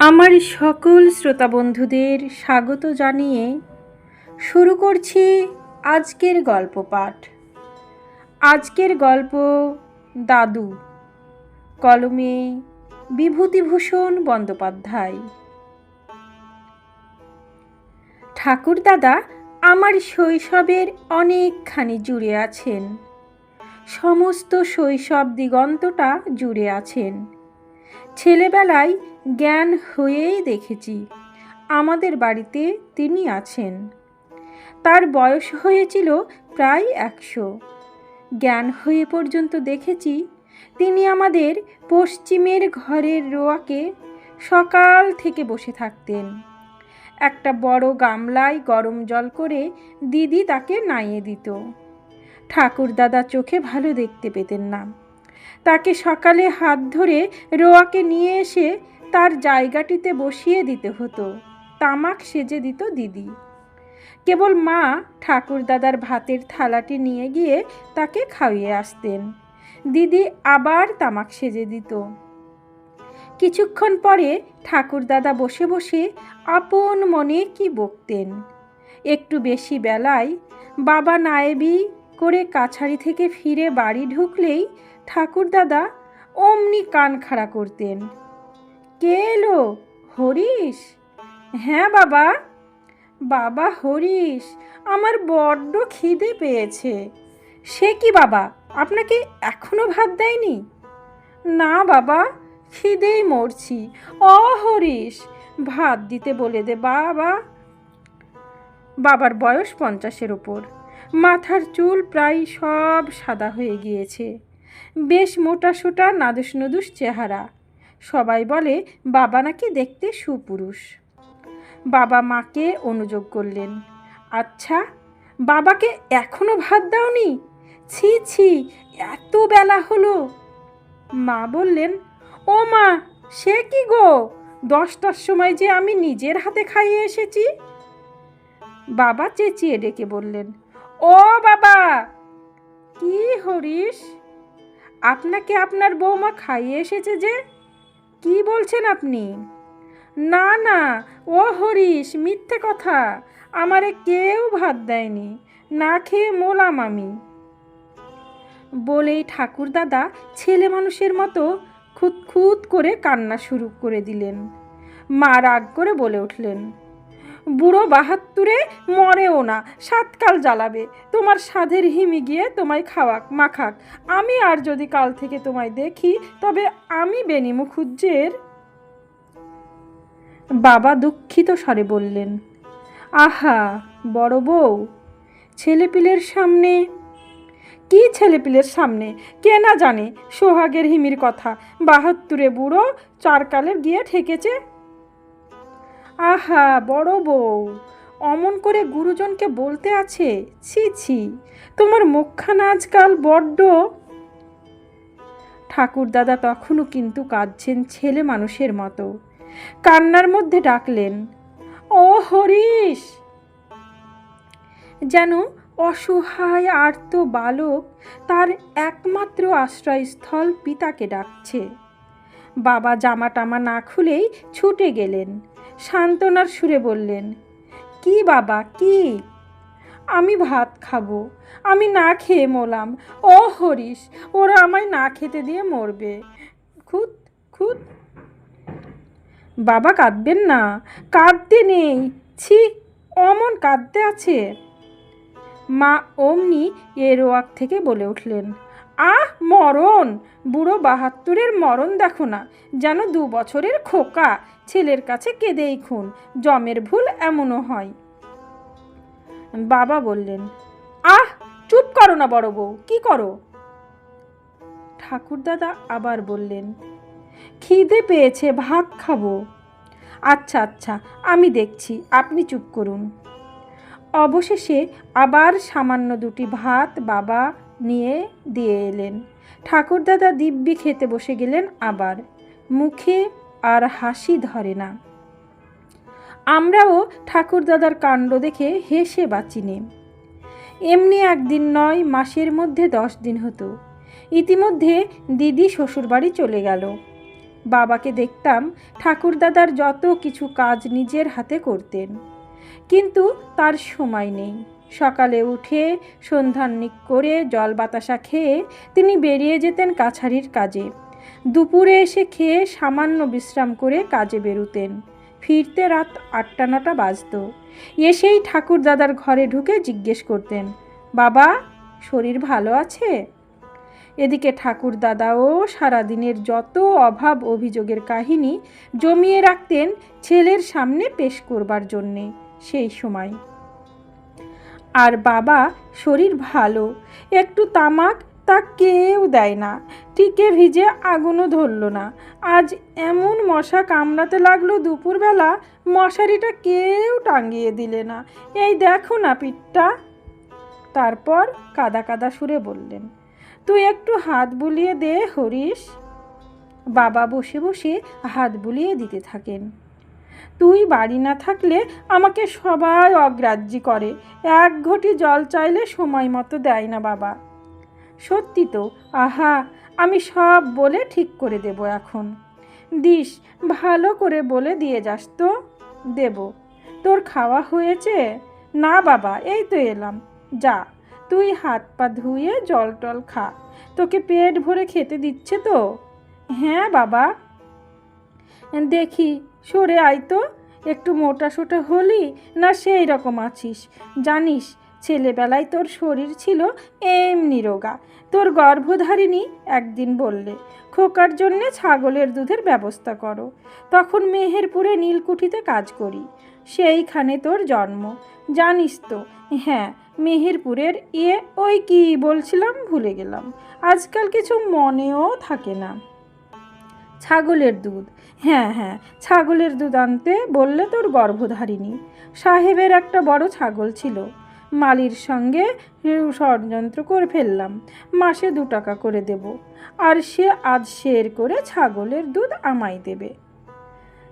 আমার সকল শ্রোতা বন্ধুদের স্বাগত জানিয়ে শুরু করছি আজকের গল্প পাঠ। আজকের গল্প দাদু, কলমে বিভূতিভূষণ বন্দ্যোপাধ্যায়। ঠাকুরদাদা আমার শৈশবের অনেকখানি জুড়ে আছেন। সমস্ত শৈশব দিগন্তটা জুড়ে আছেন। ছেলেবেলায় জ্ঞান হয়েই দেখেছি, আমাদের বাড়িতে তিনি আছেন। তার বয়স হয়েছিল প্রায় একশো। জ্ঞান হয়ে পর্যন্ত দেখেছি, তিনি আমাদের পশ্চিমের ঘরের রোয়াকে সকাল থেকে বসে থাকতেন। একটা বড় গামলায় গরম জল করে দিদি তাকে নাইয়ে দিত। ঠাকুরদাদা চোখে ভালো দেখতে পেতেন না। তাকে সকালে হাত ধরে রোয়াকে নিয়ে এসে তার জায়গাটিতে বসিয়ে দিতে হতো। তামাক সেজে দিত দিদি। কেবল মা ঠাকুরদাদার ভাতের থালাটি নিয়ে গিয়ে তাকে খাইয়ে আসতেন। দিদি আবার তামাক সেজে দিত। কিছুক্ষণ পরে ঠাকুরদাদা বসে বসে আপন মনে কি বকতেন। একটু বেশি বেলায় বাবা নায়েবি করে কাছারি থেকে ফিরে বাড়ি ঢুকলেই ঠাকুরদাদা অমনি কান খাড়া করতেন। কে এলো? হরিশ? হ্যাঁ বাবা। বাবা হরিশ, আমার বড্ড খিদে পেয়েছে। সে কি বাবা? আপনাকে এখনও ভাত দেয়নি? না, বাবা, খিদেই মরছি। অ, হরিশ, ভাত দিতে বলে দে, বাবা। বাবার বয়স পঞ্চাশের ওপর। মাথার চুল প্রায় সব সাদা হয়ে গিয়েছে। বেশ মোটা সোটা নাদুস নদুস চেহারা। সবাই বলে, বাবা নাকি দেখতে সুপুরুষ। বাবা মাকে অনুযোগ করলেন। আচ্ছা বাবাকে এখনও ভাত দাওনি? ছি ছি, এত বেলা হলো। মা বললেন, ও মা, সে কি গো? দশটার সময় যে আমি নিজের হাতে খাইয়ে এসেছি? বাবা চেঁচিয়ে ডেকে বললেন, ও বাবা, কি হরিশ? আপনাকে আপনার বৌমা খাইয়ে এসেছে যে? কি বলছেন আপনি? না না, ও হরিশ, মিথ্যে কথা। আমারে কেউ ভাত দেয়নি। না খেয়ে মোলাম আমি। বলেই ঠাকুরদাদা ছেলে মানুষের মতো খুদ করে কান্না শুরু করে দিলেন। মা রাগ করে বলে উঠলেন বুড়ো বাহাত্তরে মরেও না, সাতকাল জ্বালাবে। তোমার সাধের হিমি গিয়ে তোমায় খাওয়াক, মাখাক। আমি আর যদি কাল থেকে তোমায় দেখি, তবে আমি বেনি মুখুজ্জের বাবা দুঃখিত স্বরে বললেন, আহা, বড় বউ, ছেলেপিলের সামনে কি ছেলেপিলের সামনে? কে না জানে? সোহাগের হিমির কথা। বাহাত্তরে বুড়ো চারকালের গিয়ে ঠেকেছে আহা, বড় বউ। অমন করে গুরুজনকে বলতে আছে, ছি ছি, তোমার মুখখানা আজকাল বড্ড। ঠাকুরদাদা তখনও কিন্তু কাঁদছেন ছেলে মানুষের মতো। কান্নার মধ্যে ডাকলেন, ও হরিশ! যেন অসহায় আর্ত বালক তার একমাত্র আশ্রয়স্থল পিতাকে ডাকছে। বাবা জামা টামা না খুলেই ছুটে গেলেন। সান্ত্বনার সুরে বললেন, কি বাবা, কি? আমি ভাত খাব, আমি না খেয়ে মরলাম। ও হরিশ, ওরা আমায় না খেতে দিয়ে মরবে। খুদ খুদ বাবা কাঁদবেন না, কাঁদতে নেই। ছি, অমন কাঁদতে আছে। মা অমনি এ রোয়াক থেকে বলে উঠলেন আহ, মরণ। বুড়ো বাহাত্তরের মরণ দেখো না, যেন দু বছরের খোকা। ছেলের কাছে কেঁদেই খুন, জমের ভুল এমনও হয়। বাবা বললেন, আহ, চুপ করো না বড় বউ, কি করো? ঠাকুরদাদা আবার বললেন, খিদে পেয়েছে, ভাত খাব। আচ্ছা আচ্ছা আমি দেখছি, আপনি চুপ করুন। অবশেষে আবার সামান্য দুটি ভাত বাবা নিয়ে দিয়ে এলেন। ঠাকুরদাদা দিব্যি খেতে বসে গেলেন আবার। মুখে আর হাসি ধরে না। আমরাও ঠাকুরদাদার কাণ্ড দেখে হেসে বাঁচিনে এমনি একদিন নয়, মাসের মধ্যে দশ দিন হতো। ইতিমধ্যে দিদি শ্বশুরবাড়ি চলে গেল। বাবাকে দেখতাম ঠাকুরদাদার যত কিছু কাজ নিজের হাতে করতেন। কিন্তু তার সময় নেই। সকালে উঠে সন্ধ্যান্নিক করে জল বাতাসা খেয়ে তিনি বেরিয়ে যেতেন কাছারির কাজে। দুপুরে এসে খেয়ে সামান্য বিশ্রাম করে কাজে বেরুতেন। ফিরতে রাত আটটা নটা বাজত। এসেই ঠাকুর দাদার ঘরে ঢুকে জিজ্ঞেস করতেন, বাবা, শরীর ভালো আছে? এদিকে ঠাকুর দাদাও সারাদিনের যত অভাব অভিযোগের কাহিনী জমিয়ে রাখতেন ছেলের সামনে পেশ করবার জন্যে সেই সময়। আর বাবা শরীর ভালো। একটু তামাক তা কেউ দেয় না। টিকে ভিজে আগুনও ধরল না। আজ এমন মশা কামড়াতে লাগল দুপুরবেলা, মশারিটা কেউ টাঙ্গিয়ে দিলে না। এই দেখো না পিঠটা। তারপর কাদা কাদা সুরে বললেন, তুই একটু হাত বুলিয়ে দে হরিশ। বাবা বসে বসে হাত বুলিয়ে দিতে থাকেন। তুই বাড়ি না থাকলে আমাকে সবাই অগ্রাহ্যি করে। এক ঘটি জল চাইলে সময় মতো দেয় না বাবা। সত্যি তো, আহা, আমি সব বলে ঠিক করে দেব এখন। দিস, ভালো করে বলে দিয়ে যাস তো। দেব। তোর খাওয়া হয়েছে? না বাবা, এই তো এলাম। যা, তুই হাত পা ধুয়ে জল টল খা। তোকে পেট ভরে খেতে দিচ্ছে তো? হ্যাঁ বাবা। দেখি সরে আয় তো, একটু মোটা সোটা হলি না সেই রকম আছিস। জানিস, ছেলেবেলায় তোর শরীর ছিল এমনি রোগা। তোর গর্ভধারিণী একদিন বললে, খোকার জন্যে ছাগলের দুধের ব্যবস্থা করো। তখন মেহেরপুরে নীলকুঠিতে কাজ করি, সেইখানে তোর জন্ম। জানিস তো হ্যাঁ মেহেরপুরের ইয়ে ওই কি বলছিলাম ভুলে গেলাম। আজকাল কিছু মনেও থাকে না। ছাগলের দুধ হ্যাঁ হ্যাঁ ছাগলের দুধ আনতে বললে তোর গর্ভধারিণী। সাহেবের একটা বড় ছাগল ছিল। মালির সঙ্গে ষড়যন্ত্র করে ফেললাম। মাসে দু টাকা করে দেব। আর সে আজ শের করে ছাগলের দুধ আমায় দেবে।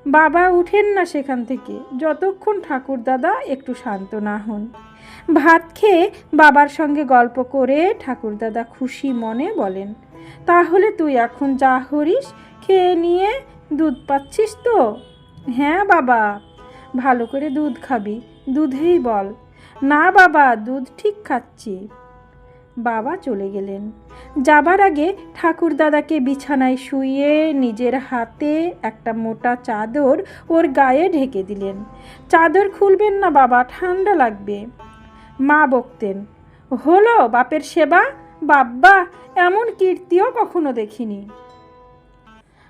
বাবা উঠেন না সেখান থেকে। যতক্ষণ ঠাকুর দাদা একটু শান্ত না হন। ভাত খেয়ে বাবার সঙ্গে গল্প করে ঠাকুরদাদা খুশি মনে বলেন, তাহলে তুই এখন যা হরিস খেয়ে নিয়ে দুধ পাচ্ছিস তো? হ্যাঁ বাবা। ভালো করে দুধ খাবি, দুধেই বল। না বাবা, দুধ ঠিক খাচ্ছি। বাবা চলে গেলেন। যাবার আগে ঠাকুর দাদাকে বিছানায় শুয়ে নিজের হাতে একটা মোটা চাদর ওর গায়ে ঢেকে দিলেন। চাদর খুলবেন না বাবা, ঠান্ডা লাগবে। মা বকতেন, হলো বাপের সেবা? বাব্বা, এমন কীর্তিও কখনো দেখিনি।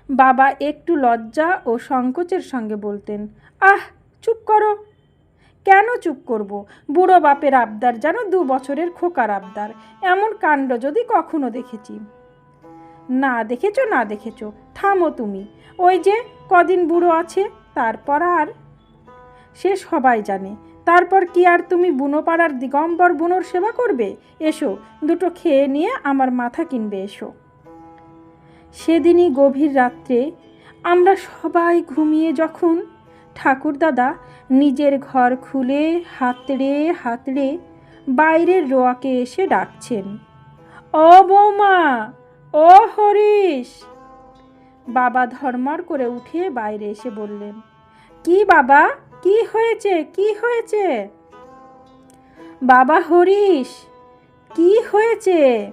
বাবা একটু লজ্জা ও সংকোচের সঙ্গে বলতেন, আহ, চুপ করো। কেন চুপ করব? বুড়ো বাপের আবদার যেন দু বছরের খোকার আবদার, এমন কাণ্ড যদি কখনো দেখেছি। না দেখেছ না দেখেছ, থামো তুমি, ওই যে কদিন বুড়ো আছে, তারপর আর? সে সবাই জানে, তারপর কি আর তুমি বুনো পাড়ার দিগম্বর বুনোর সেবা করবে? এসো, দুটো খেয়ে নিয়ে আমার মাথা কিনবে, এসো। সেদিনই গভীর রাত্রে আমরা সবাই ঘুমিয়ে যখন ঠাকুরদাদা নিজের ঘর খুলে হাতড়ে হাতড়ে বাইরের রোয়াকে এসে ডাকছেন, ও বৌমা, ও হরিশ! বাবা ধর্মর করে উঠে বাইরে এসে বললেন, কি বাবা, কি হয়েছে কি হয়েছে? বাবা হরিশ, কি হয়েছে?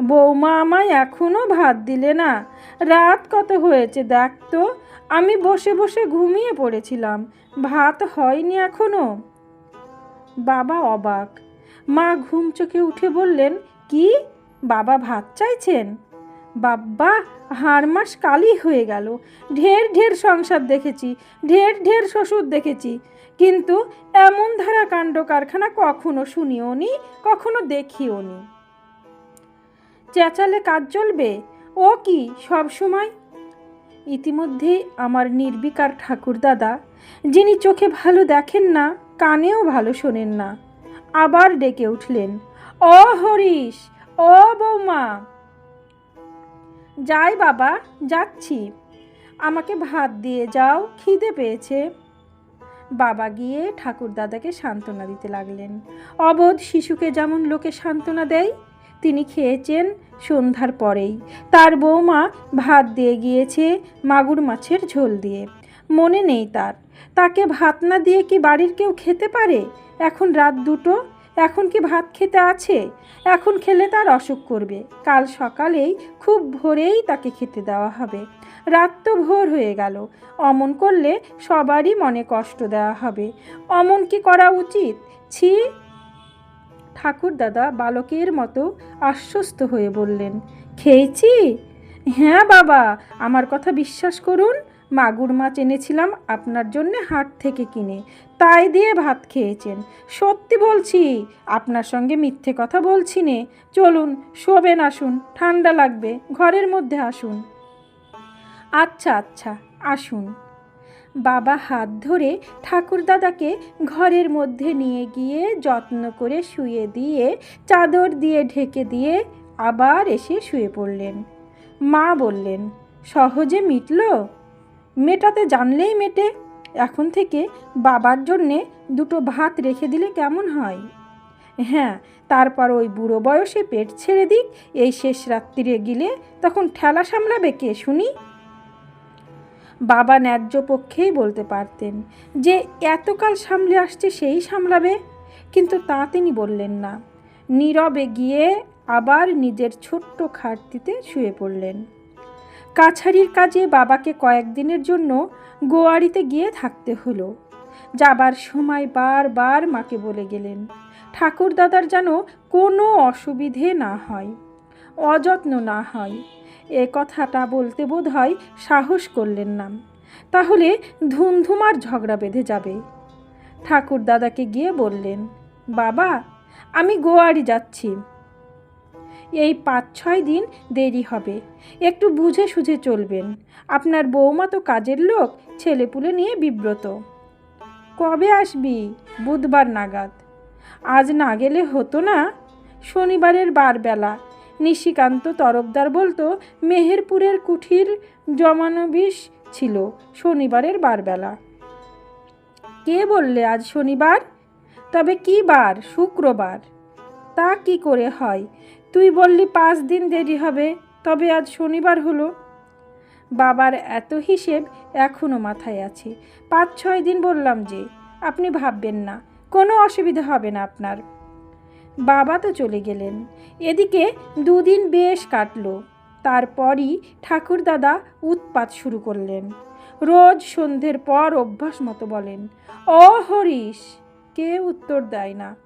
বৌমা আমায় এখনও ভাত দিলে না। রাত কত হয়েছে দেখ তো। আমি বসে বসে ঘুমিয়ে পড়েছিলাম। ভাত হয়নি এখনও। বাবা অবাক। মা ঘুম চোখে উঠে বললেন, কি? বাবা ভাত চাইছেন? বাব্বা, হাড় মাস কালই হয়ে গেল। ঢের ঢের সংসার দেখেছি, ঢের ঢের শ্বশুর দেখেছি। কিন্তু এমন ধারা কাণ্ড কারখানা কখনো শুনিও নি কখনো দেখিও নি চেঁচালে কাজ চলবে? ও কি, সব সময়? ইতিমধ্যেই আমার নির্বিকার ঠাকুরদাদা, যিনি চোখে ভালো দেখেন না, কানেও ভালো শোনেন না, আবার ডেকে উঠলেন। ও হরিশ, ও বৌমা! যাই বাবা, যাচ্ছি। আমাকে ভাত দিয়ে যাও, খিদে পেয়েছে। বাবা গিয়ে ঠাকুরদাদাকে সান্ত্বনা দিতে লাগলেন। অবোধ শিশুকে যেমন লোকে সান্ত্বনা দেয় তিনি খেয়েছেন সন্ধ্যার পরেই। তার বৌমা ভাত দিয়ে গিয়েছে মাগুর মাছের ঝোল দিয়ে। মনে নেই তার। তাকে ভাত না দিয়ে কি বাড়ির কেউ খেতে পারে? এখন রাত দুটো, এখন কি ভাত খেতে আছে? এখন খেলে তার অসুখ করবে। কাল সকালেই খুব ভোরেই তাকে খেতে দেওয়া হবে। রাত তো ভোর হয়ে গেল। অমন করলে সবারই মনে কষ্ট দেওয়া হবে। অমন কি করা উচিত? ছি ঠাকুর দাদা বালকের মতো আশ্বস্ত হয়ে বললেন, খেয়েছি? হ্যাঁ বাবা, আমার কথা বিশ্বাস করুন, মাগুর মাছ এনেছিলাম আপনার জন্য হাট থেকে কিনে, তাই দিয়ে ভাত খেয়েছেন। সত্যি বলছি, আপনার সঙ্গে মিথ্যে কথা বলছি নে। চলুন, শোবেন আসুন ঠান্ডা লাগবে, ঘরের মধ্যে আসুন। আচ্ছা আচ্ছা আসুন। বাবা হাত ধরে ঠাকুরদাদাকে ঘরের মধ্যে নিয়ে গিয়ে যত্ন করে শুয়ে দিয়ে, চাদর দিয়ে ঢেকে দিয়ে আবার এসে শুয়ে পড়লেন। মা বললেন, সহজে মিটল? মেটাতে জানলেই মেটে। এখন থেকে বাবার জন্যে দুটো ভাত রেখে দিলে কেমন হয়? হ্যাঁ তারপর ওই বুড়ো বয়সে পেট ছেড়ে দিক। এই শেষ রাত্রিরে গিলে তখন ঠেলা সামলাবে কে, শুনি? বাবা ন্যায্য পক্ষেই বলতে পারতেন যে, এতকাল সামলে আসছে সেই সামলাবে? কিন্তু তা তিনি বললেন না। নীরবে গিয়ে আবার নিজের ছোট্ট খাটতিতে শুয়ে পড়লেন। কাছারির কাজে বাবাকে কয়েকদিনের জন্য গোয়ারিতে গিয়ে থাকতে হলো। যাবার সময় বারবার মাকে বলে গেলেন, ঠাকুরদাদার যেন কোনো অসুবিধে না হয়, অযত্ন না হয় এ কথাটা বলতে বোধ হয় সাহস করলেন না। তাহলে ধুমধুমার ঝগড়া বেঁধে যাবে। ঠাকুর দাদাকে গিয়ে বললেন, বাবা, আমি গোয়ারি যাচ্ছি। এই পাঁচ ছয় দিন দেরি হবে। একটু বুঝে সুঝে চলবেন। আপনার বৌমা তো কাজের লোক, ছেলেপুলে নিয়ে বিব্রত। কবে আসবি? বুধবার নাগাদ। আজ না গেলে হতো না? শনিবারের বারবেলা নিশিকান্ত তরফদার বলতো, মেহেরপুরের কুঠির জমানো বিষ ছিল শনিবারের বারবেলা। কে বললে আজ শনিবার? তবে কি বার? শুক্রবার। তা কি করে হয়? তুই বললি পাঁচ দিন দেরি হবে, তবে আজ শনিবার হলো। বাবার এত হিসেব এখনও মাথায় আছে। পাঁচ ছয় দিন বললাম যে, আপনি ভাববেন না, কোনো অসুবিধা হবে না আপনার। বাবা তো চলে গেলেন। এদিকে দুদিন বেশ কাটল। তারপরই ঠাকুরদাদা উৎপাত শুরু করলেন। রোজ সন্ধ্যের পর অভ্যাস মতো বলেন ও হরিশ কে উত্তর দেয় না।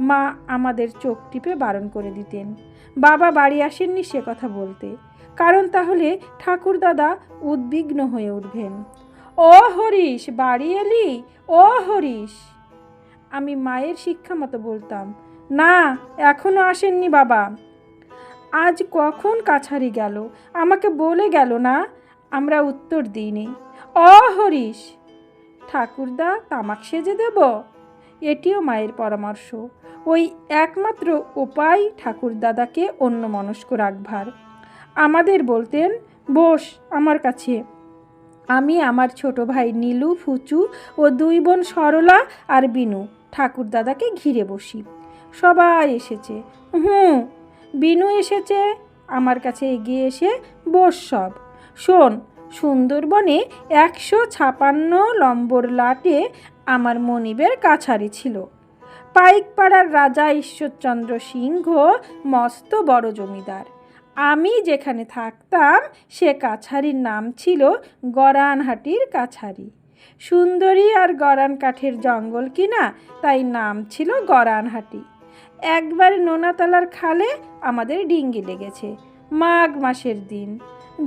মা আমাদের চোখ টিপে বারণ করে দিতেন। বাবা বাড়ি আসেননি সে কথা বলতে। কারণ তাহলে ঠাকুরদাদা উদ্বিগ্ন হয়ে উঠবেন। ও হরিশ, বাড়ি এলি? ও হরিশ। আমি মায়ের শিক্ষা মতো বলতাম। না, এখনও আসেননি বাবা। আজ কখন কাছারি গেল? আমাকে বলে গেল না? আমরা উত্তর দিইনি। অ, হরিশ। ঠাকুরদা তামাক সেজে দেব? এটিও মায়ের পরামর্শ। ওই একমাত্র উপায় ঠাকুরদাদাকে অন্য মনস্ক রাখবার। আমাদের বলতেন, বস আমার কাছে। আমি আমার ছোট ভাই নীলু, ফুচু ও দুই বোন সরলা আর বিনু ঠাকুরদাদাকে ঘিরে বসি। সবাই এসেছে। হুম, বিনু এসেছে। আমার কাছে এগিয়ে এসে বস সব। শোন, সুন্দরবনে একশো ছাপান্ন লম্বর লাটে আমার মনিবের কাছারি ছিল। পাইকপাড়ার রাজা ঈশ্বরচন্দ্র সিংহ মস্ত বড় জমিদার। আমি যেখানে থাকতাম, সে কাছারির নাম ছিল গরানহাটির কাছারি। সুন্দরী আর গরান কাঠের জঙ্গল কিনা, তাই নাম ছিল গরানহাটি। একবার নোনাতলার খালে আমাদের ডিঙ্গি লেগেছে, মাঘ মাসের দিন।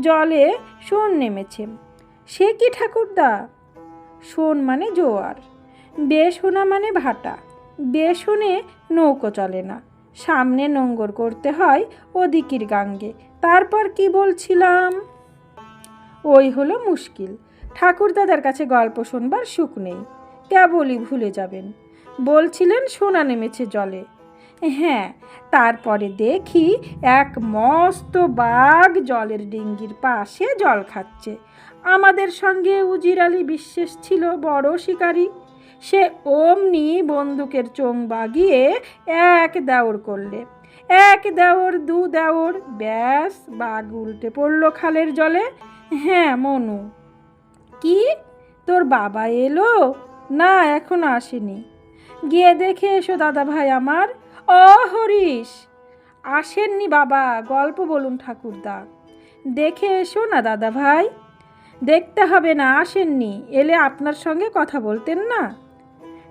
জলে শোন নেমেছে। সে কি ঠাকুরদা? শোন মানে জোয়ার। বেশোনা মানে ভাটা। বেশুনে নৌকো চলে না। সামনে নোঙ্গর করতে হয় ওদিকির গাঙ্গে। তারপর কি বলছিলাম? ওই হলো মুশকিল। ঠাকুরদাদার কাছে গল্প শুনবার সুখ নেই। কেবলই ভুলে যাবেন। বলছিলেন, সোনা নেমেছে জলে। হ্যাঁ তারপরে দেখি এক মস্ত বাঘ জলের ডিঙ্গির পাশে জল খাচ্ছে। আমাদের সঙ্গে উজির আলী বিশ্বাস ছিল বড় শিকারী। সে অমনি বন্দুকের চোং বাগিয়ে এক দাউড় করলে। এক দেওর, দু দেওর, ব্যাস, বাঘ উল্টে পড়ল খালের জলে। হ্যাঁ মনু। কি? তোর বাবা এলো? না, এখন আসেনি। গিয়ে দেখে এসো দাদা ভাই আমার। ও হরিশ আসেননি বাবা, গল্প বলুন ঠাকুরদা। দেখে এসো না দাদা ভাই। দেখতে হবে না, আসেননি। এলে আপনার সঙ্গে কথা বলতেন না।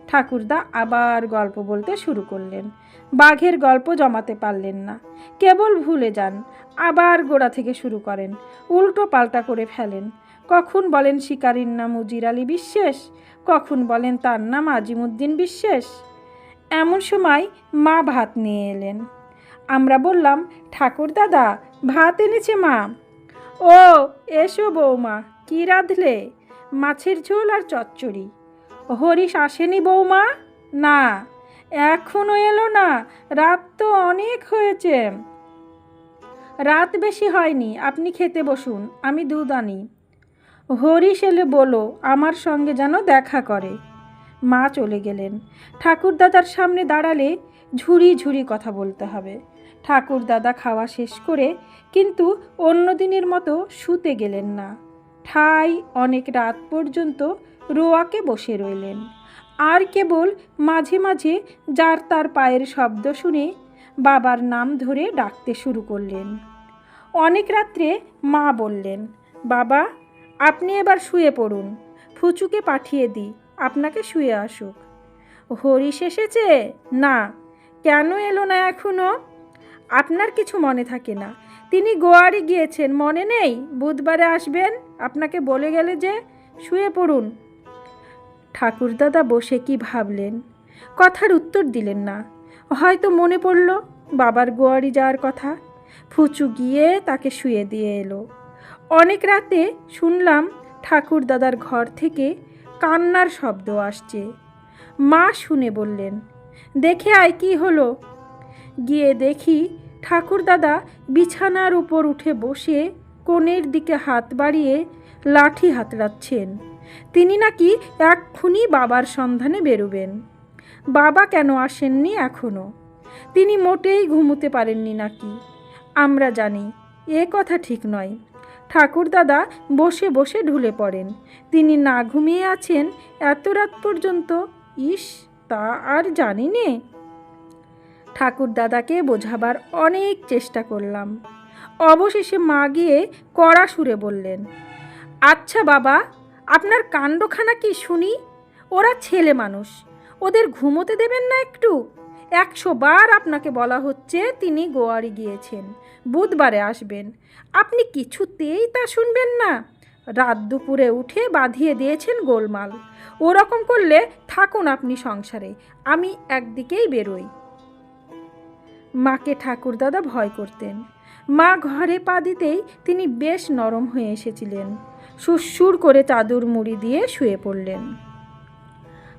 ঠাকুরদা আবার গল্প বলতে শুরু করলেন। বাঘের গল্প জমাতে পারলেন না। কেবল ভুলে যান, আবার গোড়া থেকে শুরু করেন। উল্টো পাল্টা করে ফেলেন। কখন বলেন শিকারীর নাম উজির আলী বিশ্বাস? কখন বলেন তার নাম আজিমুদ্দিন বিশ্বাস? এমন সময় মা ভাত নিয়ে এলেন। আমরা বললাম, ঠাকুর দাদা, ভাত এনেছে মা। ও, এসো বৌমা, কি রাঁধলে? মাছের ঝোল আর চচ্চড়ি। হরিশ আসেনি বৌমা? না, এখনও এলো না, রাত তো অনেক হয়েছে। রাত বেশি হয়নি, আপনি খেতে বসুন, আমি দুধ আনি। হরিশ এলে বলো, আমার সঙ্গে যেন দেখা করে। মা চলে গেলেন। ঠাকুরদাদার সামনে দাঁড়ালে ঝুড়ি ঝুড়ি কথা বলতে হবে। ঠাকুরদাদা খাওয়া শেষ করে কিন্তু অন্য দিনের মতো শুতে গেলেন না। ঠাই অনেক রাত পর্যন্ত রোয়াকে বসে রইলেন। আর কেবল মাঝে মাঝে যার তার পায়ের শব্দ শুনে বাবার নাম ধরে ডাকতে শুরু করলেন। অনেক রাত্রে মা বললেন, বাবা, আপনি এবার শুয়ে পড়ুন। ফুচুকে পাঠিয়ে দিই। আপনাকে শুয়ে আসুক। হরিশ এসেছে না, কেন এলো না এখনও আপনার কিছু মনে থাকে না। তিনি গোয়ারে গিয়েছেন, মনে নেই? বুধবারে আসবেন? আপনাকে বলে গেলে যে, শুয়ে পড়ুন। ঠাকুরদাদা বসে কি ভাবলেন? কথার উত্তর দিলেন না। হয়তো মনে পড়ল, বাবার গোয়ারি যাওয়ার কথা। ফুচু গিয়ে তাকে শুয়ে দিয়ে এলো। অনেক রাতে শুনলাম ঠাকুরদাদার ঘর থেকে কান্নার শব্দ আসছে। মা শুনে বললেন, দেখে আয় কি হলো? গিয়ে দেখি ঠাকুরদাদা বিছানার উপর উঠে বসে কোণের দিকে হাত বাড়িয়ে লাঠি হাতড়াচ্ছেন। তিনি নাকি এক্ষুনি বাবার সন্ধানে বেরোবেন। বাবা কেন আসেননি এখনও তিনি মোটেই ঘুমোতে পারেননি নাকি? আমরা জানি, এ কথা ঠিক নয়। ঠাকুরদাদা বসে বসে ঢুলে পড়েন। তিনি না ঘুমিয়ে আছেন, এত রাত পর্যন্ত। ইস, তা আর জানি নে। ঠাকুরদাদাকে বোঝাবার অনেক চেষ্টা করলাম। অবশেষে মা গিয়ে কড়া সুরে বললেন আচ্ছা বাবা, আপনার কাণ্ডখানা কি শুনি? ওরা ছেলে মানুষ, ওদের ঘুমোতে দেবেন না একটু? একশো বার আপনাকে বলা হচ্ছে তিনি গোয়ারি গিয়েছেন। বুধবারে আসবেন। আপনি কিছুতেই তা শুনবেন না। রাত দুপুরে উঠে বাঁধিয়ে দিয়েছেন গোলমাল। ওরকম করলে থাকুন আপনি সংসারে, আমি একদিকেই বেরোই। মাকে ঠাকুরদাদা ভয় করতেন। মা ঘরে পা দিতেই তিনি বেশ নরম হয়ে এসেছিলেন। সুরসুর করে চাদর মুড়ি দিয়ে শুয়ে পড়লেন।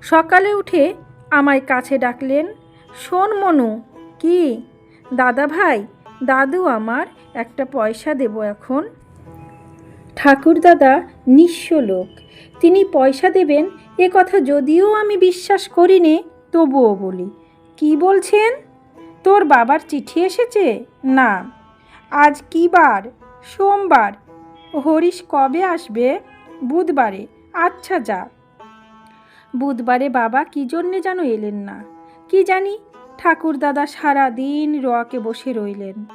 সকালে উঠে আমায় কাছে ডাকলেন, শোন মনু, কি? দাদা ভাই দাদু আমার, একটা পয়সা দেব এখন। ঠাকুরদাদা নিঃস্ব লোক। তিনি পয়সা দেবেন, এ কথা যদিও আমি বিশ্বাস করি নে তবুও বলি, কি বলছেন? তোর বাবার চিঠি এসেছে? না। আজ কি বার? সোমবার। হরিশ কবে আসবে? বুধবারে। আচ্ছা যা। বুধবারে বাবা কী জন্যে যেন এলেন না? কি জানি ঠাকুরদাদা সারা দিন রোয়াকে বসে রইলেন।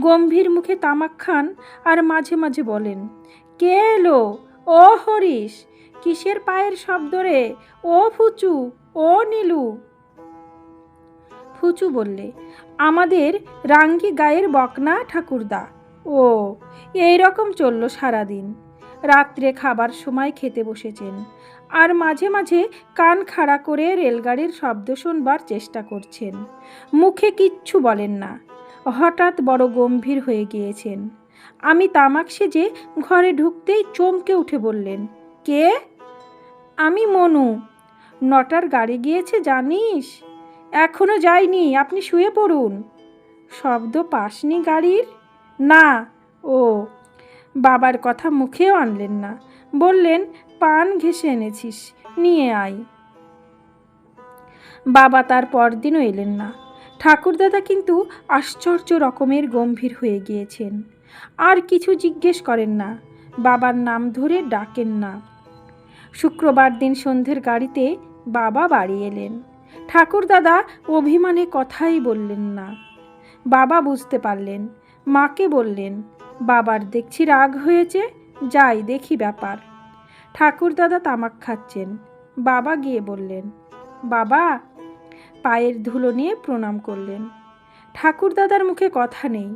গম্ভীর মুখে তামাক খান আর মাঝে মাঝে বলেন, কে এলো? ও হরিশ! কিসের পায়ের শব্দ রে? ও ফুচু, ও নীলু! ফুচু বললে, আমাদের রাঙ্গি গায়ের বকনা ঠাকুরদা। ও, এই রকম চলল সারাদিন। রাত্রে খাবার সময় খেতে বসেছেন। আর মাঝে মাঝে কান খাড়া করে রেলগাড়ির শব্দ শুনবার চেষ্টা করছেন। মুখে কিচ্ছু বলেন না। হঠাৎ বড় গম্ভীর হয়ে গিয়েছেন। আমি তামাক সেজে ঘরে ঢুকতেই চমকে উঠে বললেন, কে? আমি মনু। নটার গাড়ি গিয়েছে, জানিস? এখনও যাইনি, আপনি শুয়ে পড়ুন। শব্দ পাসনি গাড়ির? না। ও। বাবার কথা মুখেও আনলেন না। বললেন পান ঘেসে এনেছিস, নিয়ে আয়। বাবা তার পরদিনও এলেন না। ঠাকুরদাদা কিন্তু আশ্চর্য রকমের গম্ভীর হয়ে গিয়েছেন। আর কিছু জিজ্ঞেস করেন না, বাবার নাম ধরে ডাকেন না। শুক্রবার দিন সন্ধ্যের গাড়িতে বাবা বাড়ি এলেন। ঠাকুরদাদা অভিমানে কথাই বললেন না। বাবা বুঝতে পারলেন, মাকে বললেন, বাবার দেখছি রাগ হয়েছে, যাই দেখি ব্যাপার। ঠাকুরদাদা তামাক খাচ্ছেন। বাবা গিয়ে বললেন, বাবা। পায়ের ধুলো নিয়ে প্রণাম করলেন। ঠাকুরদাদার মুখে কথা নেই।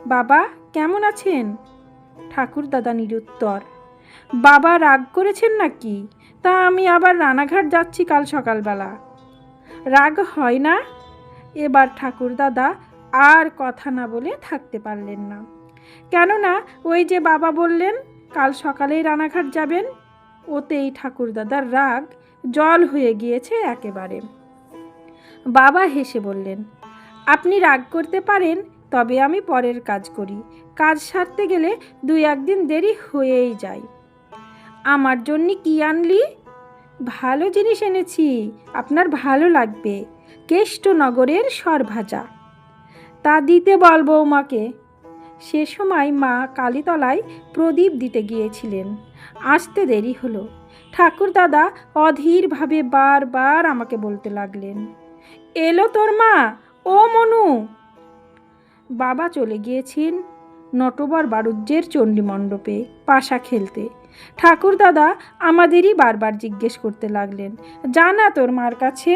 বাবা, কেমন আছেন? ঠাকুরদাদা নিরুত্তর, বাবা রাগ করেছেন নাকি? তা আমি আবার রানাঘাট যাচ্ছি কাল সকালবেলা। রাগ হয় না? এবার ঠাকুরদাদা আর কথা না বলে থাকতে পারলেন না। কেননা, ওই যে বাবা বললেন, কাল সকালেই রানাঘাট যাবেন ওতেই ঠাকুরদাদার রাগ জল হয়ে গিয়েছে একেবারে। বাবা হেসে বললেন, আপনি রাগ করতে পারেন, তবে আমি পরের কাজ করি। কাজ সারতে গেলে দুই একদিন দেরি হয়েই যায়। আমার জন্য কি আনলি? ভালো জিনিস এনেছি, আপনার ভালো লাগবে। কেষ্টনগরের সরভাজা। তা দিতে বল বৌমাকে। সে সময় মা কালীতলায় প্রদীপ দিতে গিয়েছিলেন। আসতে দেরি হলো। ঠাকুরদাদা অধীরভাবে বারবার আমাকে বলতে লাগলেন, এলো তোর মা, ও মনু। বাবা চলে গিয়েছেন নটবর বারুজ্যের চণ্ডীমণ্ডপে পাশা খেলতে। ঠাকুরদাদা আমাদেরই বারবার জিজ্ঞেস করতে লাগলেন, জানা তোর মার কাছে?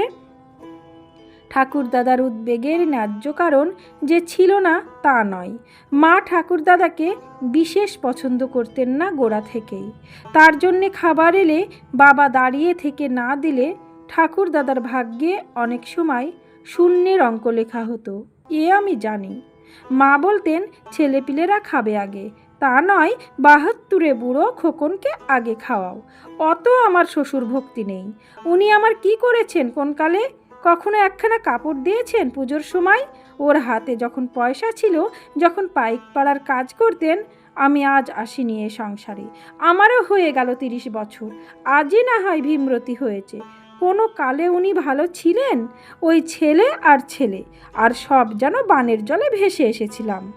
ঠাকুরদাদার উদ্বেগের ন্যায্য কারণ যে ছিল না তা নয়। মা ঠাকুরদাদাকে বিশেষ পছন্দ করতেন না গোড়া থেকেই। তার জন্যে খাবার এলে বাবা দাঁড়িয়ে থেকে না দিলে ঠাকুরদাদার ভাগ্যে অনেক সময় শূন্যের অঙ্ক লেখা হতো। এ আমি জানি। মা বলতেন, ছেলেপিলেরা খাবে আগে। তা নয়, বাহাত্তরে বুড়ো খোকনকে আগে খাওয়াও। অত আমার শ্বশুর ভক্তি নেই। উনি আমার কি করেছেন কোনকালে কখনো একখানা কাপড় দিয়েছেন পুজোর সময়? ওর হাতে যখন পয়সা ছিল, যখন পাইক পাড়ার কাজ করতেন, আমি আজ আসিনি এ সংসারে। আমারও হয়ে গেল তিরিশ বছর। আজই না হয় ভীমরতি হয়েছে। কোনো কালে উনি ভালো ছিলেন? ওই ছেলে আর ছেলে। আর সব যেন বানের জলে ভেসে এসেছিলাম।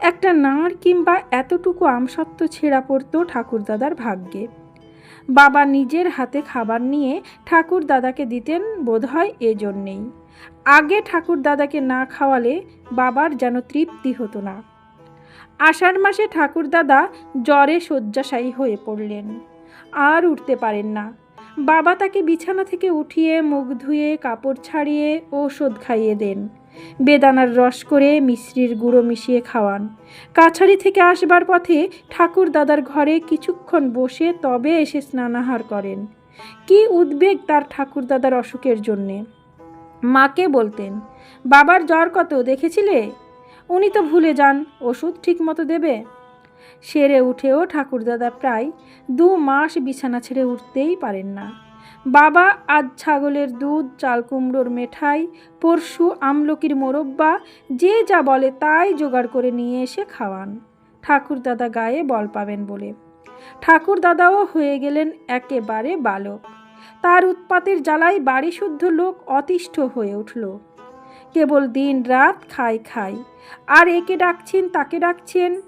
একটা নাড় কিংবা এতটুকু আমসত্ত্ব ছেঁড়া পড়তো ঠাকুরদাদার ভাগ্যে। বাবা নিজের হাতে খাবার নিয়ে ঠাকুর দাদাকে দিতেন বোধহয় এজন্যেই। আগে ঠাকুর দাদাকে না খাওয়ালে বাবার যেন তৃপ্তি হতো না। আষাঢ় মাসে ঠাকুর দাদা জ্বরে শয্যাশায়ী হয়ে পড়লেন। আর উঠতে পারেন না। বাবা তাকে বিছানা থেকে উঠিয়ে মুখ ধুয়ে কাপড় ছাড়িয়ে ঔষধ খাইয়ে দেন। বেদানার রস করে মিশ্রির গুঁড়ো মিশিয়ে খাওয়ান। কাছারি থেকে আসবার পথে ঠাকুর দাদার ঘরে কিছুক্ষণ বসে তবে এসে স্নানাহার করেন। কি উদ্বেগ তার ঠাকুর দাদার অসুখের জন্যে। মাকে বলতেন, বাবার জ্বর কত, দেখেছিলে? উনি তো ভুলে যান, ওষুধ ঠিক মতো দেবে? সেরে উঠেও ঠাকুরদাদা প্রায় দু মাস বিছানা ছেড়ে উঠতেই পারেন না। বাবা আজ ছাগলের দুধ, চাল কুমড়োর মেঠাই, পরশু আমলকির মোরব্বা, যে যা বলে তাই জোগাড় করে নিয়ে এসে খাওয়ান। ঠাকুরদাদা গায়ে বল পাবেন বলে। ঠাকুরদাদাও হয়ে গেলেন একেবারে বালক। তার উৎপাতের জ্বালায় বাড়ি শুদ্ধ লোক অতিষ্ঠ হয়ে উঠল। কেবল দিন রাত খাই খাই আর একে ডাকছেন, তাকে ডাকছেন।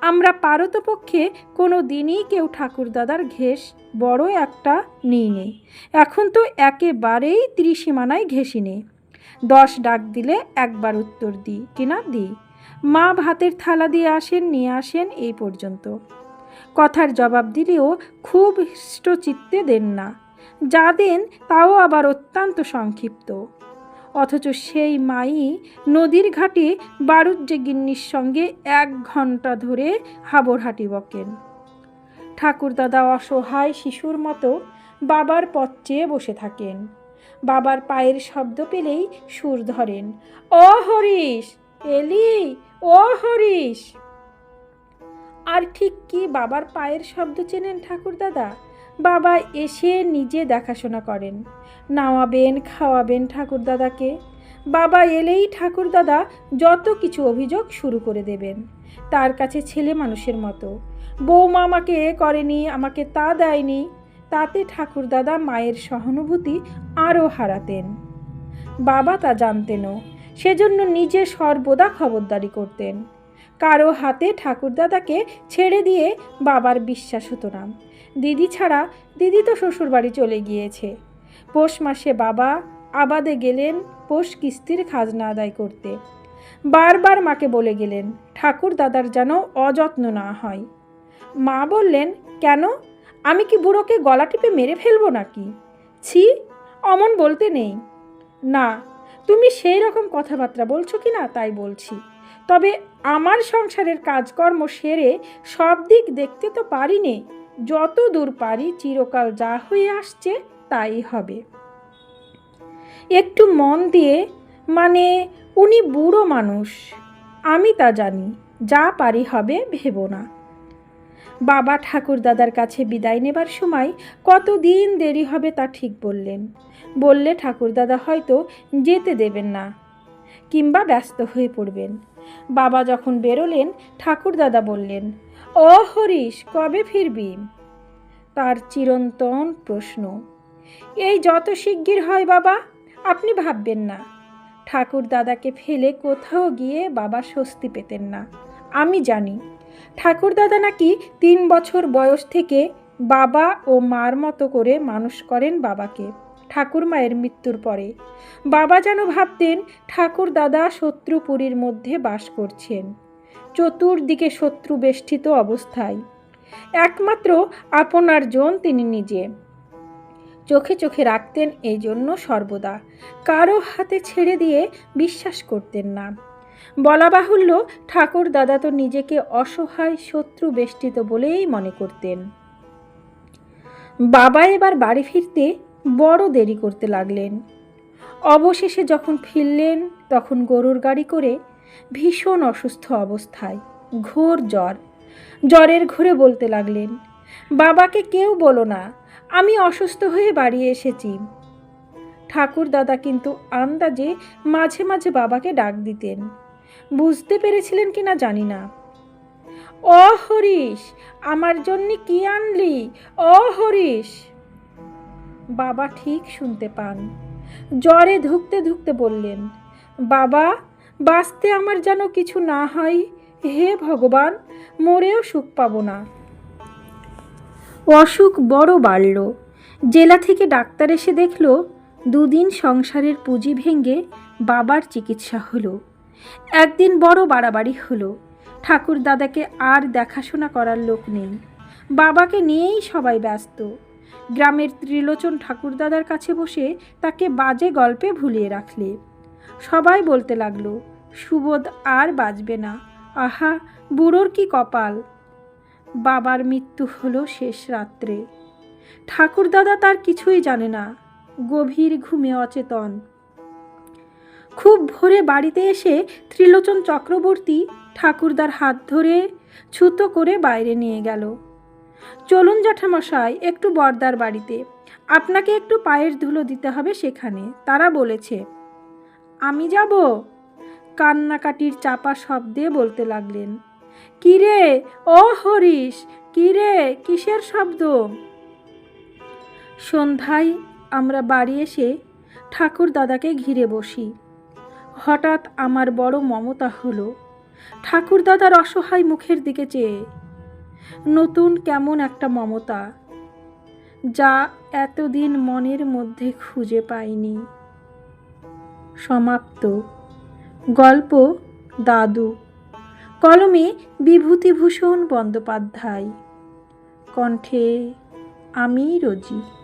আমরা পারতপক্ষে কোনো দিনই কেউ ঠাকুরদাদার ঘেস বড় একটা নিই নে। এখন তো একেবারেই ত্রিসীমানায় ঘেসি নে। দশ ডাক দিলে একবার উত্তর দিই কিনা দিই? মা ভাতের থালা দিয়ে আসেন, নিয়ে আসেন এই পর্যন্ত। কথার জবাব দিলেও খুব চিত্তে দেন না। যা দেন তাও আবার অত্যন্ত সংক্ষিপ্ত। অথচ সেই মাই নদীর ঘাটে বারুজ্জে গিন্নির সঙ্গে এক ঘণ্টা ধরে হাবড়হাটি বকেন। ঠাকুরদাদা অসহায় শিশুর মতো বাবার পথ চেয়ে বসে থাকেন। বাবার পায়ের শব্দ পেলেই সুর ধরেন, ও হরিশ, এলি, ও হরিশ! আর ঠিক কি বাবার পায়ের শব্দ চেনেন ঠাকুরদাদা? বাবা এসে নিজে দেখাশোনা করেন। নাওয়াবেন খাওয়াবেন ঠাকুরদাদাকে। বাবা এলেই ঠাকুরদাদা যত কিছু অভিযোগ শুরু করে দেবেন। তার কাছে ছেলে মানুষের মতো। বৌমা আমাকে এ করেনি, আমাকে তা দেয়নি। তাতে ঠাকুরদাদা মায়ের সহানুভূতি আরও হারাতেন। বাবা তা জানতেনও। সেজন্য নিজে সর্বদা খবরদারি করতেন। কারও হাতে ঠাকুরদাদাকে ছেড়ে দিয়ে বাবার বিশ্বাস হতো না। দিদি ছাড়া দিদি তো শ্বশুরবাড়ি চলে গিয়েছে। পৌষ মাসে বাবা আবাদে গেলেন পৌষ কিস্তির খাজনা আদায় করতে। বারবার মাকে বলে গেলেন, ঠাকুর দাদার যেন অযত্ন না হয়। মা বললেন, কেন? আমি কি বুড়োকে গলা টিপে মেরে ফেলব নাকি? ছি, অমন বলতে নেই। না, তুমি সেই রকম কথাবার্তা বলছো কি না তাই বলছি। তবে আমার সংসারের কাজকর্ম সেরে সব দিক দেখতে তো পারি নে যত দূর পারি চিরকাল যা হয়ে আসছে তাই হবে। একটু মন দিয়ে মানে উনি বুড়ো মানুষ, আমি তা জানি, যা পারি হবে ভেবো না। বাবা ঠাকুর দাদার কাছে বিদায় নেবার সময় কতদিন দেরি হবে তা ঠিক বললেন। বললে ঠাকুরদাদা হয়তো যেতে দেবেন না, কিংবা ব্যস্ত হয়ে পড়বেন। বাবা যখন বেরোলেন ঠাকুরদাদা বললেন ও হরিশ কবে ফিরবি? তার চিরন্তন প্রশ্ন। এই যত শিগগির হয় বাবা, আপনি ভাববেন না। ঠাকুর দাদাকে ফেলে কোথাও গিয়ে বাবা স্বস্তি পেতেন না। আমি জানি, ঠাকুর দাদা নাকি তিন বছর বয়স থেকে বাবা ও মার মতো করে মানুষ করেন বাবাকে। ঠাকুর মায়ের মৃত্যুর পরে। বাবা যেন ভাবতেন ঠাকুর দাদা শত্রুপুরীর মধ্যে বাস করছেন। চতুর্দিকে শত্রু বেষ্টিত অবস্থায়। একমাত্র আপনার জন তিনি নিজে। চোখে চোখে রাখতেন এই জন্য সর্বদা। কারও হাতে ছেড়ে দিয়ে বিশ্বাস করতেন না। বলা বাহুল্য ঠাকুর দাদা তো নিজেকে অসহায় শত্রু বেষ্টিত বলেই মনে করতেন। বাবা এবার বাড়ি ফিরতে বড় দেরি করতে লাগলেন। অবশেষে যখন ফিরলেন, তখন গরুর গাড়ি করে ভীষণ অসুস্থ অবস্থায়। ঘোর জ্বর। জ্বরের ঘুরে বলতে লাগলেন, বাবাকে কেউ বলো না, আমি অসুস্থ হয়ে বাড়ি এসেছি। ঠাকুর দাদা কিন্তু আন্দাজে মাঝে মাঝে বাবাকে ডাক দিতেন। বুঝতে পেরেছিলেন কি না জানি না। ও হরিশ, আমার জন্য কি আনলি? ও হরিশ! বাবা ঠিক শুনতে পান। জ্বরে ধুকতে ধুকতে বললেন, বাবা বাঁচতে আমার যেন কিছু না হয়, হে ভগবান, মরেও সুখ পাবো না। অসুখ বড় বাড়ল। জেলা থেকে ডাক্তার এসে দেখল, দুদিন সংসারের পুঁজি ভেঙে বাবার চিকিৎসা হলো। একদিন বড় বাড়াবাড়ি হলো। ঠাকুর দাদাকে আর দেখাশোনা করার লোক নেই। বাবাকে নিয়েই সবাই ব্যস্ত। গ্রামের ত্রিলোচন ঠাকুরদাদার কাছে বসে তাকে বাজে গল্পে ভুলিয়ে রাখলে। সবাই বলতে লাগল, সুবোধ আর বাজবে না। আহা, বুড়োর কি কপাল? বাবার মৃত্যু হলো শেষ রাত্রে। ঠাকুরদাদা তার কিছুই জানে না, গভীর ঘুমে অচেতন। খুব ভোরে বাড়িতে এসে ত্রিলোচন চক্রবর্তী ঠাকুরদার হাত ধরে ছুতো করে বাইরে নিয়ে গেল। চলুন জ্যাঠামশাই, একটু বর্দার বাড়িতে। আপনাকে একটু পায়ের ধুলো দিতে হবে সেখানে, তারা বলেছে। আমি যাব? কান্নাকাটির চাপা শব্দে বলতে লাগলেন। কিরে ও হরিশ কিরে কিসের শব্দ? সন্ধ্যায় আমরা বাড়ি এসে ঠাকুর দাদাকে ঘিরে বসি। হঠাৎ আমার বড় মমতা হলো। ঠাকুর দাদার অসহায় মুখের দিকে চেয়ে। নতুন কেমন একটা মমতা, যা এতদিন মনের মধ্যে খুঁজে পাইনি। সমাপ্ত। গল্প দাদু। কলমে বিভূতিভূষণ বন্দ্যোপাধ্যায়। কণ্ঠে আমি রোজি।